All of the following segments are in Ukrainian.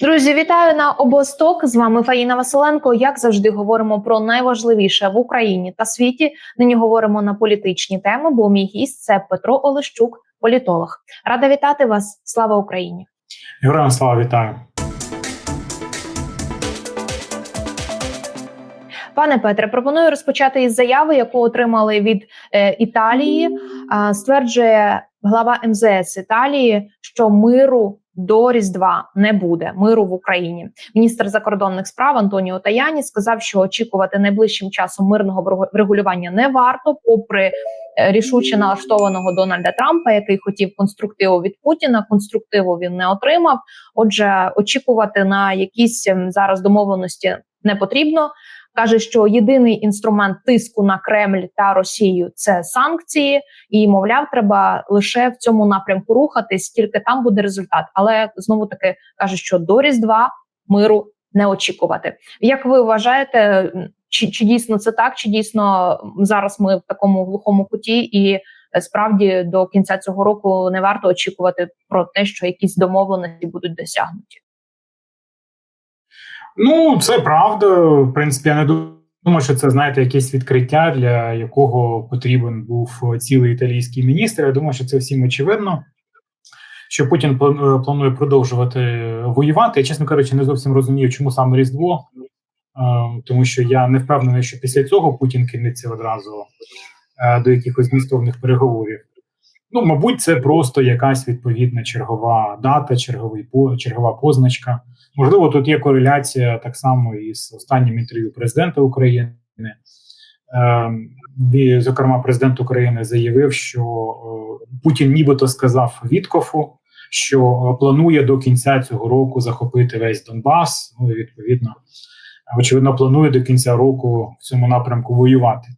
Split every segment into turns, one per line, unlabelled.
Друзі, вітаю на обосток. З вами Фаїна Василенко. Як завжди, говоримо про найважливіше в Україні та світі. Нині говоримо на політичні теми. Бо мій гість це Петро Олещук, політолог. Рада вітати вас. Слава Україні!
Героям слава вітаю.
Пане Петре, пропоную розпочати із заяви, яку отримали від е, Італії. А, стверджує глава МЗС Італії, що миру до Різдва не буде миру в Україні. Міністр закордонних справ Антоніо Таяні сказав, що очікувати найближчим часом мирного врегулювання не варто, попри е, рішуче налаштованого Дональда Трампа, який хотів конструктиву від Путіна. Конструктиву він не отримав. Отже, очікувати на якісь ем, зараз домовленості не потрібно каже, що єдиний інструмент тиску на Кремль та Росію це санкції, і мовляв, треба лише в цьому напрямку рухатись, тільки там буде результат. Але знову таки каже, що до різдва миру не очікувати. Як ви вважаєте, чи, чи дійсно це так? Чи дійсно зараз ми в такому глухому куті і? Е, справді до кінця цього року не варто очікувати про те, що якісь домовленості будуть досягнуті.
Ну, це правда. В принципі, я не думаю, що це знаєте якесь відкриття, для якого потрібен був цілий італійський міністр. Я думаю, що це всім очевидно. Що Путін е, планує продовжувати воювати. Я, чесно кажучи, не зовсім розумію, чому саме Різдво, е, тому що я не впевнений, що після цього Путін кинеться одразу е, до якихось змістовних переговорів. Ну, мабуть, це просто якась відповідна чергова дата, черговий чергова позначка. Можливо, тут є кореляція так само із останнім інтерв'ю президента України. Е, зокрема, президент України заявив, що е, Путін нібито сказав Віткофу, що планує до кінця цього року захопити весь Донбас. Ну і відповідно, очевидно, планує до кінця року в цьому напрямку воювати.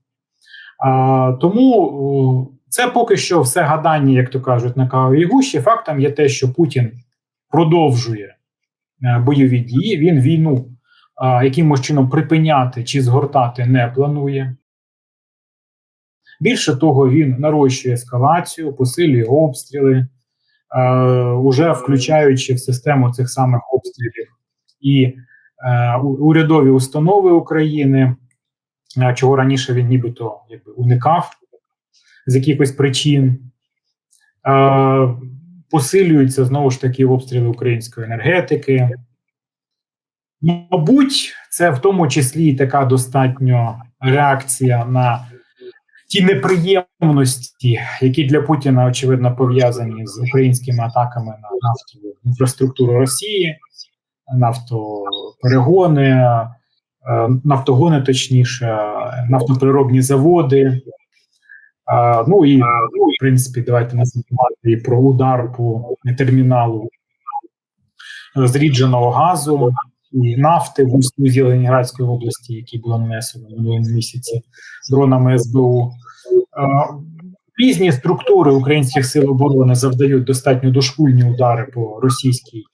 А, Тому це поки що все гадання, як то кажуть, на кавовій гущі. Фактом є те, що Путін продовжує е, бойові дії. Він війну якимось чином припиняти чи згортати не планує. Більше того, він нарощує ескалацію, посилює обстріли, уже включаючи в систему цих самих обстрілів і е, урядові установи України, е, чого раніше він нібито якби уникав з якихось причин. Посилюються знову ж таки обстріли української енергетики. Мабуть, це в тому числі така достатньо реакція на ті неприємності, які для Путіна очевидно пов'язані з українськими атаками на нафтову інфраструктуру Росії, нафтоперегони, е, нафтогони, точніше, нафтоприробні заводи. Ну і в принципі, давайте називати про удар по терміналу зрідженого газу і нафти в Устюзі Ленінградської області, які було нанесено минулому місяці дронами СБУ. Різні структури українських сил оборони завдають достатньо дошкульні удари по російській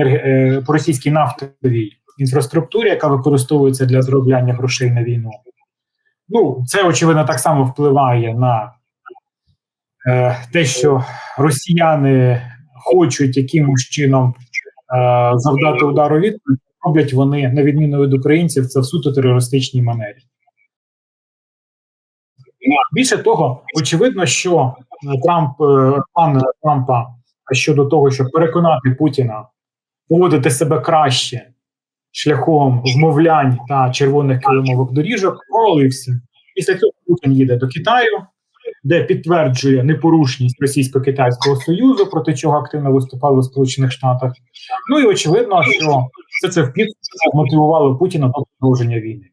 е, по російській нафтовій інфраструктурі, яка використовується для зробляння грошей на війну. Ну, це очевидно так само впливає на е, те, що росіяни хочуть якимось чином е, завдати удару відповідь, роблять вони, на відміну від українців, це в суто терористичній манері. Більше того, очевидно, що Трамп е, план Трампа щодо того, щоб переконати Путіна поводити себе краще шляхом вмовлянь та червоних килимових доріжок провалився. Після цього Путін їде до Китаю, де підтверджує непорушність російсько-китайського союзу, проти чого активно виступали у Сполучених Штатах. Ну і очевидно, що все це в підсумку мотивувало Путіна до продовження війни.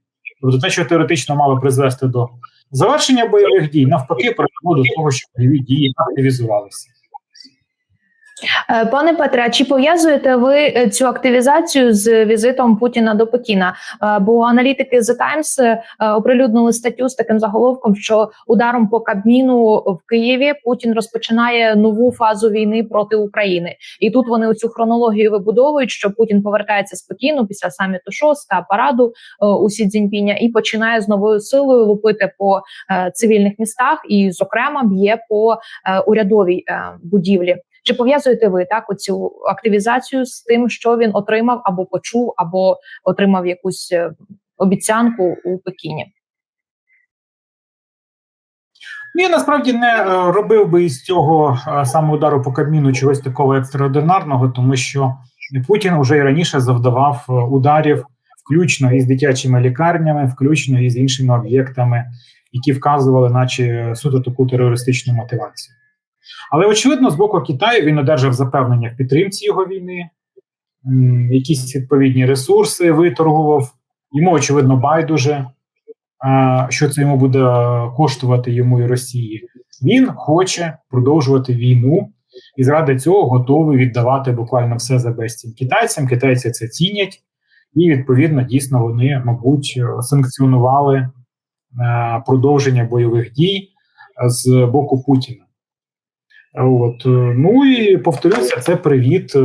Тобто те, що теоретично мало призвести до завершення бойових дій, навпаки, привело до того, що бойові дії активізувалися.
Е, пане Петре, чи пов'язуєте ви е, цю активізацію з візитом Путіна до Пекіна? Е, бо аналітики The Times оприлюднили статтю з таким заголовком, що ударом по Кабміну в Києві Путін розпочинає нову фазу війни проти України, і тут вони цю хронологію вибудовують, що Путін повертається з Пекіну після саміту ШОС та параду у Сі Цзіньпіня і починає з новою силою лупити по цивільних містах, і, зокрема, б'є по урядовій будівлі. Чи пов'язуєте ви так оцю активізацію з тим, що він отримав або почув, або отримав якусь е, обіцянку у Пекіні?
Я насправді не е, робив би із цього е, саме удару по Кабміну чогось такого екстраординарного, тому що Путін вже і раніше завдавав ударів, включно із дитячими лікарнями, включно із іншими об'єктами, які вказували, наче суто таку терористичну мотивацію. Але очевидно, з боку Китаю він одержав запевнення в підтримці його війни, якісь відповідні ресурси виторгував. Йому очевидно байдуже що це йому буде коштувати йому і Росії. Він хоче продовжувати війну і заради цього готовий віддавати буквально все за безцінь китайцям. Китайці це цінять, і відповідно дійсно вони, мабуть, санкціонували е, продовження бойових дій з боку Путіна. От е, ну і повторюся, це привіт е,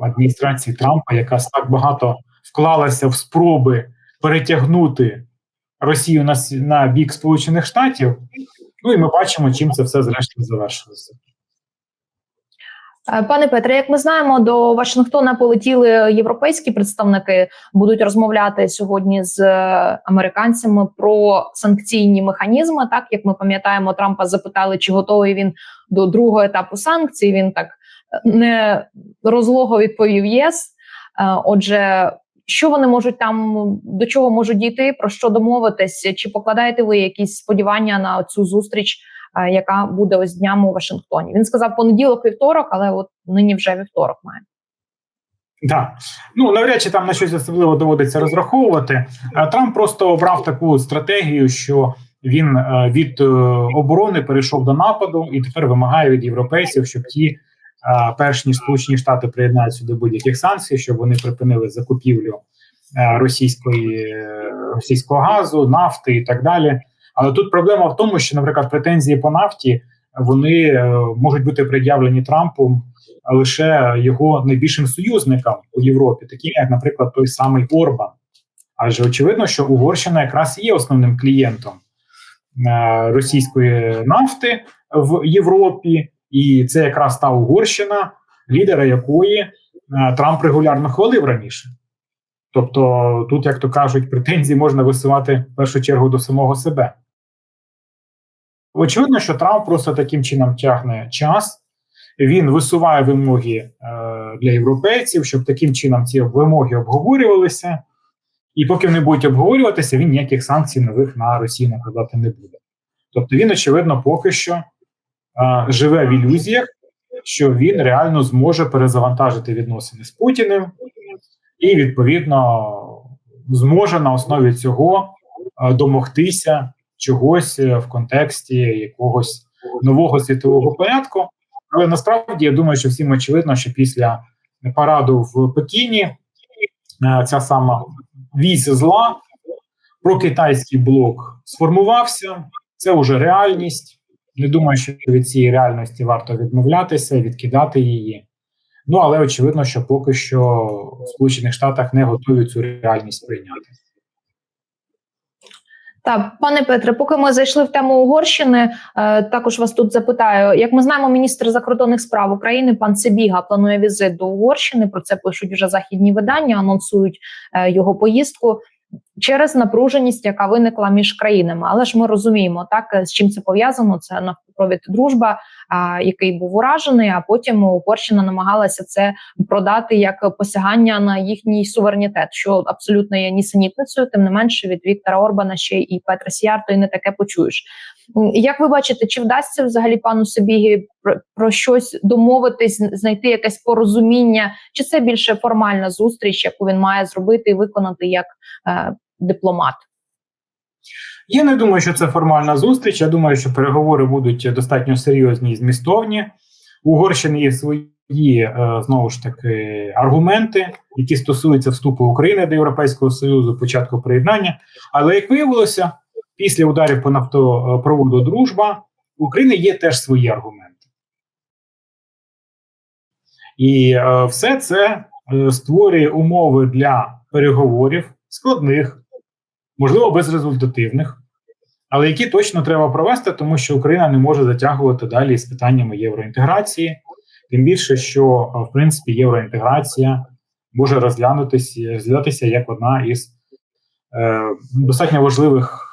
адміністрації Трампа, яка так багато вклалася в спроби перетягнути Росію на, на бік Сполучених Штатів. Ну і ми бачимо, чим це все зрештою завершилося.
Е, Пане Петре, як ми знаємо, до Вашингтона полетіли європейські представники, будуть розмовляти сьогодні з е, американцями про санкційні механізми. Так як ми пам'ятаємо, Трампа запитали, чи готовий він до другого етапу санкцій. Він так е, не розлого відповів єс. Отже, що вони можуть там до чого можуть дійти, про що домовитись? Чи покладаєте ви якісь сподівання на цю зустріч? Е, яка буде ось днями у Вашингтоні. Він сказав понеділок, вівторок, але от нині вже вівторок має.
Так. Ну, навряд чи там на щось особливо доводиться розраховувати. Е, Трамп просто обрав таку стратегію, що він е, від оборони перейшов до нападу і тепер вимагає від європейців, щоб ті, перш ніж Сполучені Штати приєднаються до будь-яких санкцій, щоб вони припинили закупівлю російської, російського газу, нафти і так далі. Але тут проблема в тому, що, наприклад, претензії по нафті вони е, можуть бути пред'явлені Трампом лише його найбільшим союзникам у Європі, таким як, наприклад, той самий Орбан. Адже очевидно, що Угорщина якраз є основним клієнтом е, російської нафти в Європі, і це якраз та Угорщина, лідера якої е, Трамп регулярно хвалив раніше. Тобто, тут, як то кажуть, претензії можна висувати в першу чергу до самого себе. Очевидно, що Трамп просто таким чином тягне час. Він висуває вимоги е, для європейців, щоб таким чином ці вимоги обговорювалися. І поки вони будуть обговорюватися, він ніяких санкцій нових на Росію накладати не буде. Тобто він, очевидно, поки що е, живе в ілюзіях, що він реально зможе перезавантажити відносини з Путіним, і відповідно зможе на основі цього е, домогтися чогось е, в контексті якогось нового світового порядку. Але насправді я думаю, що всім очевидно, що після параду в Пекіні е, ця сама вісь зла про китайський блок сформувався. Це вже реальність. Не думаю, що від цієї реальності варто відмовлятися, відкидати її. Ну але очевидно, що поки що в Сполучених Штатах не готові цю реальність прийняти.
Так, пане Петре, поки ми зайшли в тему Угорщини, е, також вас тут запитаю. Як ми знаємо, міністр закордонних справ України пан Себіга планує візит до Угорщини. Про це пишуть вже західні видання, анонсують е, його поїздку через напруженість, яка виникла між країнами. Але ж ми розуміємо, так е, з чим це пов'язано. Це навпровід дружба, а, який був уражений. А потім Угорщина намагалася це продати як посягання на їхній суверенітет, що абсолютно є нісенітницею. Тим не менше, від Віктора Орбана ще і Петра Сіярто і не таке почуєш. Як ви бачите, чи вдасться взагалі пану Собігі про, про щось домовитись, знайти якесь порозуміння, чи це більше формальна зустріч, яку він має зробити і виконати як е, дипломат?
Я не думаю, що це формальна зустріч. Я думаю, що переговори будуть достатньо серйозні і змістовні. Угорщини є свої е, знову ж таки аргументи, які стосуються вступу України до Європейського Союзу, початку приєднання. Але як виявилося, після ударів по нафтопроводу Дружба у України є теж свої аргументи. І е, все це е, створює умови для переговорів складних, можливо, безрезультативних, але які точно треба провести, тому що Україна не може затягувати далі з питаннями євроінтеграції, Тим більше, що е, в принципі євроінтеграція може розглянутися розглядатися як одна із е, достатньо важливих е,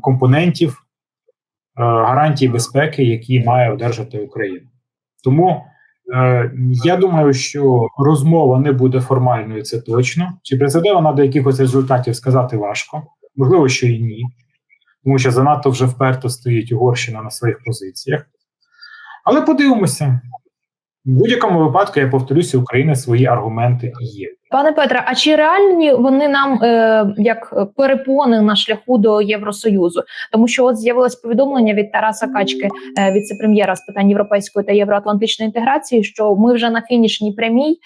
компонентів е, гарантій безпеки, які має одержати Україна. Тому е, я думаю, що розмова не буде формальною, це точно. Чи призведе вона до якихось результатів сказати важко, можливо, що і ні, тому що занадто вже вперто стоїть Угорщина на своїх позиціях. Але подивимося. В будь-якому випадку, я повторюся, Україна свої аргументи є.
Пане Петре, а чи реальні вони нам е, як перепони на шляху до Євросоюзу? Тому що от з'явилось повідомлення від Тараса Качки, е, віце-прем'єра з питань європейської та євроатлантичної інтеграції, що ми вже на фінішній прямій е,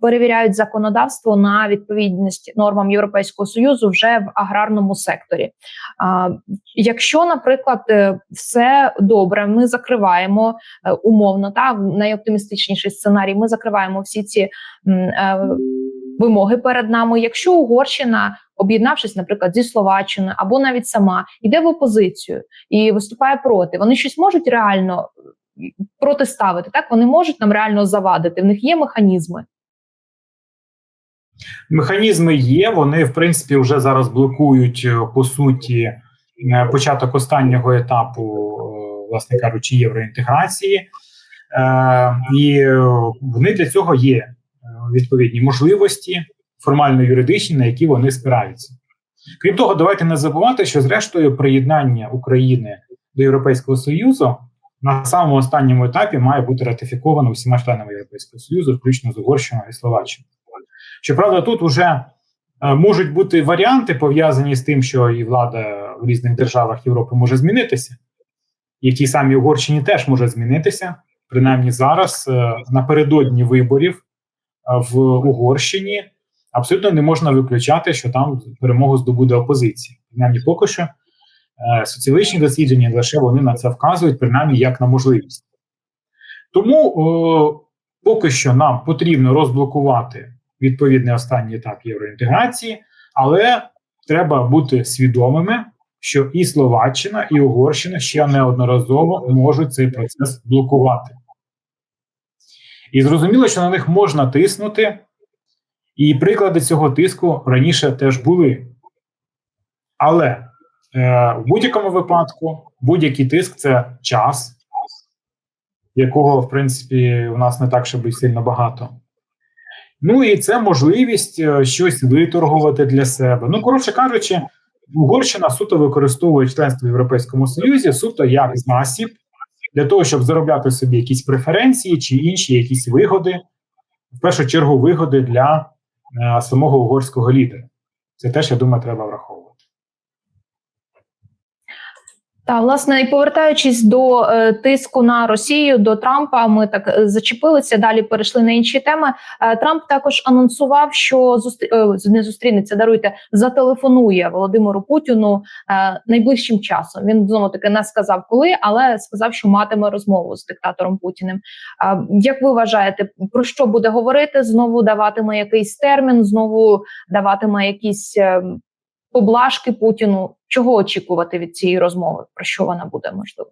перевіряють законодавство на відповідність нормам Європейського союзу вже в аграрному секторі. А, якщо, наприклад, е, все добре, ми закриваємо е, умовно та найоптимістичніший сценарій. Ми закриваємо всі ці е, вимоги перед нами. Якщо Угорщина, об'єднавшись, наприклад, зі Словаччиною або навіть сама, йде в опозицію і виступає проти, вони щось можуть реально протиставити. Так вони можуть нам реально завадити. В них є механізми.
Механізми є. Вони, в принципі, вже зараз блокують е, по суті е, початок останнього етапу, е, власне кажучи, євроінтеграції, Е, і вони для цього є відповідні можливості формально-юридичні, на які вони спираються. Крім того, давайте не забувати, що зрештою приєднання України до Європейського Союзу на самому останньому етапі має бути ратифіковано всіма членами Європейського Союзу, включно з Угорщиною і Словаччиною. Щоправда, тут вже е, можуть бути варіанти пов'язані з тим, що і влада в різних державах Європи може змінитися, і в тій самій Угорщині теж може змінитися. Принаймні зараз е, напередодні виборів в Угорщині абсолютно не можна виключати, що там перемогу здобуде опозиція. Принаймні, поки що е, соціологічні дослідження лише вони на це вказують, принаймні як на можливість. Тому о, поки що нам потрібно розблокувати відповідний останній етап євроінтеграції, але треба бути свідомими, що і Словаччина, і Угорщина ще неодноразово можуть цей процес блокувати. І зрозуміло, що на них можна тиснути, і приклади цього тиску раніше теж були. Але е, в будь-якому випадку будь-який тиск це час, якого, в принципі, у нас не так, щоб і сильно багато. Ну і це можливість е, щось виторгувати для себе. Ну, коротше кажучи, Угорщина суто використовує членство в Європейському Союзі суто як засіб для того, щоб заробляти собі якісь преференції чи інші якісь вигоди, в першу чергу, вигоди для е, самого угорського лідера. Це теж, я думаю, треба враховувати.
Та власне, і повертаючись до е, тиску на Росію до Трампа, ми так е, зачепилися. Далі перейшли на інші теми. Е, Трамп також анонсував, що зустрі... е, не зустрінеться, даруйте, зателефонує Володимиру Путіну е, найближчим часом. Він знову таки не сказав коли, але сказав, що матиме розмову з диктатором Путіним. Е, як ви вважаєте, про що буде говорити? Знову даватиме якийсь термін, знову даватиме якісь. Е, поблажки Путіну. Чого очікувати від цієї розмови? Про що вона буде можливо?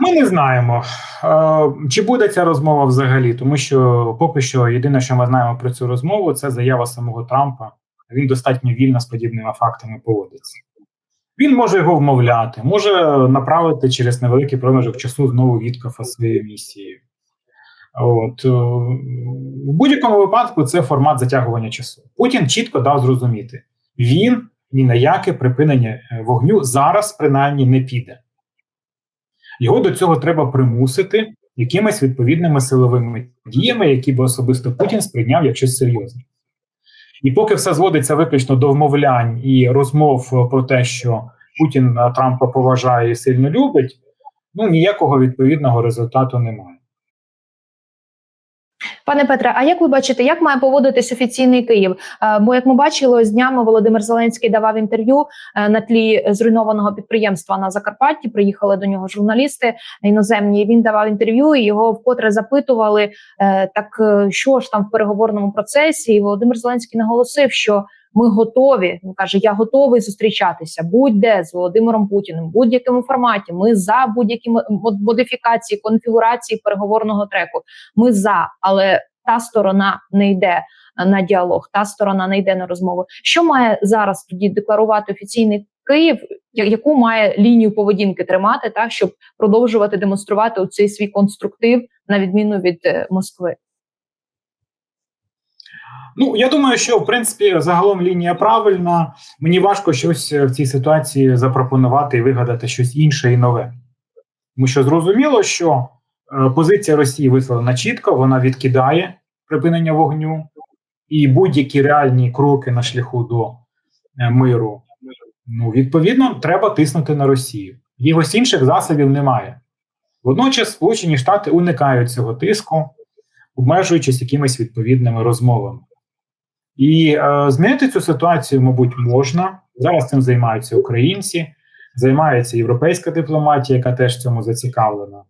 Ми не знаємо, е, чи буде ця розмова взагалі, тому що поки що єдине, що ми знаємо про цю розмову, це заява самого Трампа. Він достатньо вільно з подібними фактами поводиться. Він може його вмовляти, може направити через невеликий проміжок часу знову Віткафа своєю місією. От в будь-якому випадку це формат затягування часу. Путін чітко дав зрозуміти, він ні на яке припинення вогню зараз принаймні не піде. Його до цього треба примусити якимись відповідними силовими діями, які би особисто Путін сприйняв як щось серйозне. І поки все зводиться виключно до вмовлянь і розмов про те, що Путін Трампа поважає і сильно любить, ну ніякого відповідного результату немає.
Пане Петре, а як ви бачите, як має поводитись офіційний Київ? Бо як ми бачили, з днями Володимир Зеленський давав інтерв'ю на тлі зруйнованого підприємства на Закарпатті. Приїхали до нього журналісти іноземні. Він давав інтерв'ю і його вкотре запитували: так що ж там в переговорному процесі? І Володимир Зеленський наголосив, що Ми готові. Він каже: Я готовий зустрічатися будь-де з Володимиром Путіним, будь-якому форматі. Ми за будь-які мо- модифікації, конфігурації переговорного треку. Ми за, але та сторона не йде на діалог, та сторона не йде на розмову. Що має зараз тоді декларувати офіційний Київ? Яку має лінію поведінки тримати, так щоб продовжувати демонструвати цей свій конструктив на відміну від е, Москви?
Ну я думаю, що в принципі загалом лінія правильна. Мені важко щось е, в цій ситуації запропонувати і вигадати щось інше і нове. Тому що зрозуміло, що е, позиція Росії висловлена чітко, вона відкидає припинення вогню і будь-які реальні кроки на шляху до е, миру. Ну, відповідно, треба тиснути на Росію. Якось інших засобів немає. Водночас Сполучені Штати уникають цього тиску, обмежуючись якимись відповідними розмовами. І е, змінити цю ситуацію, мабуть, можна. Зараз цим займаються українці, займається європейська дипломатія, яка теж цьому зацікавлена.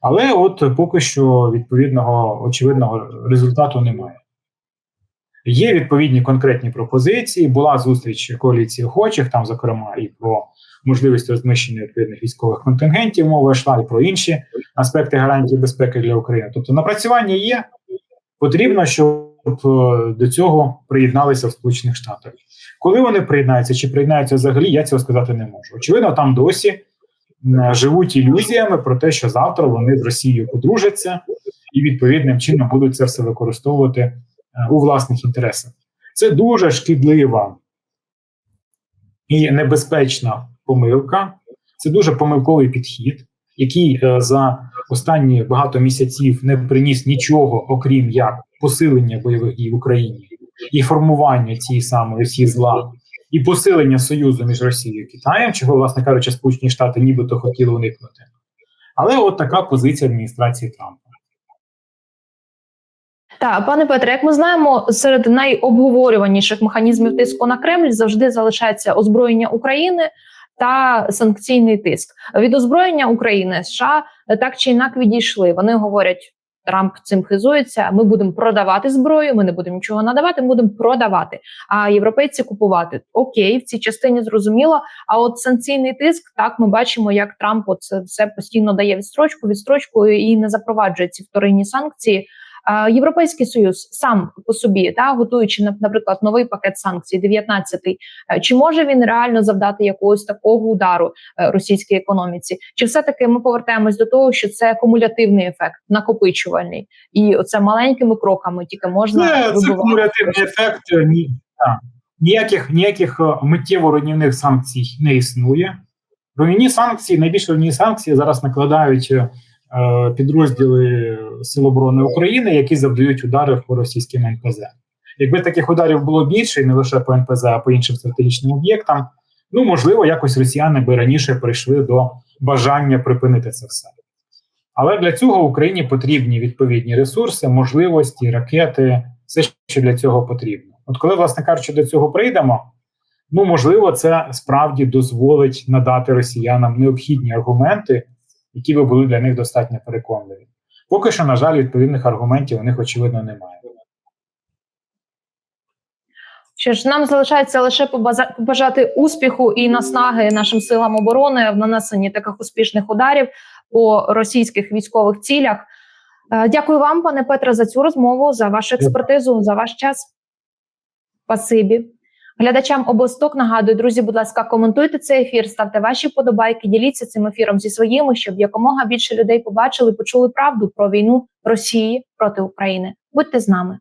Але от поки що відповідного очевидного результату немає. Є відповідні конкретні пропозиції. Була зустріч коаліції охочих, там, зокрема, і про можливість розміщення відповідних військових контингентів, мова йшла і про інші аспекти гарантії безпеки для України. Тобто напрацювання є, потрібно, щоб е, до цього приєдналися в Сполучених Штатах. Коли вони приєднаються чи приєднаються взагалі, я цього сказати не можу. Очевидно, там досі живуть ілюзіями про те, що завтра вони з Росією подружаться і відповідним чином будуть це все використовувати е, у власних інтересах. Це дуже шкідлива і небезпечна помилка. Це дуже помилковий підхід, який е, за останні багато місяців не приніс нічого, окрім як посилення бойових дій в Україні і формування цієї самої Росії зла, і посилення союзу між Росією і Китаєм, чого, власне кажучи, Сполучені Штати нібито хотіли уникнути. Але от така позиція адміністрації Трампа.
Так, пане Петре, як ми знаємо, серед найобговорюваніших механізмів тиску на Кремль завжди залишається озброєння України та санкційний тиск. Від озброєння України США так чи інак відійшли. Вони говорять. Трамп цим хизується. Ми будемо продавати зброю. Ми не будемо нічого надавати. Ми будемо продавати. А європейці купувати окей, в цій частині зрозуміло. А от санкційний тиск, так ми бачимо, як Трамп це все постійно дає відстрочку, відстрочку і не запроваджує ці вторинні санкції. Європейський союз сам по собі та готуючи на- наприклад новий пакет санкцій, 19-й, е, чи може він реально завдати якогось такого удару е, російській економіці? Чи все таки ми повертаємось до того, що це кумулятивний ефект, накопичувальний, і оце маленькими кроками тільки можна
Це, кумулятивний ефект. е, Ні. Ніяких, ніяких миттєво руйнівних санкцій не існує. Руйнівні санкції, найбільш руйнівні санкції зараз накладають підрозділи Сил оборони України, які завдають удари по російським НПЗ. Якби таких ударів було більше, і не лише по НПЗ, а по іншим стратегічним об'єктам, ну можливо, якось росіяни би раніше прийшли до бажання припинити це все. Але для цього Україні потрібні відповідні ресурси, можливості, ракети, все, що для цього потрібно. От коли, власне кажучи, до цього прийдемо, ну можливо, це справді дозволить надати росіянам необхідні аргументи, які би були для них достатньо переконливі. Поки що, на жаль, відповідних аргументів у них очевидно немає.
Що ж нам залишається лише побажати успіху і наснаги нашим силам оборони в нанесенні таких успішних ударів по російських військових цілях. Е, Дякую вам, пане Петре, за цю розмову, за вашу експертизу, за ваш час. Спасибі. Глядачам обосток нагадую, друзі, будь ласка, коментуйте цей ефір, ставте ваші подобайки, діліться цим ефіром зі своїми, щоб якомога більше людей побачили, почули правду про війну Росії проти України. Будьте з нами.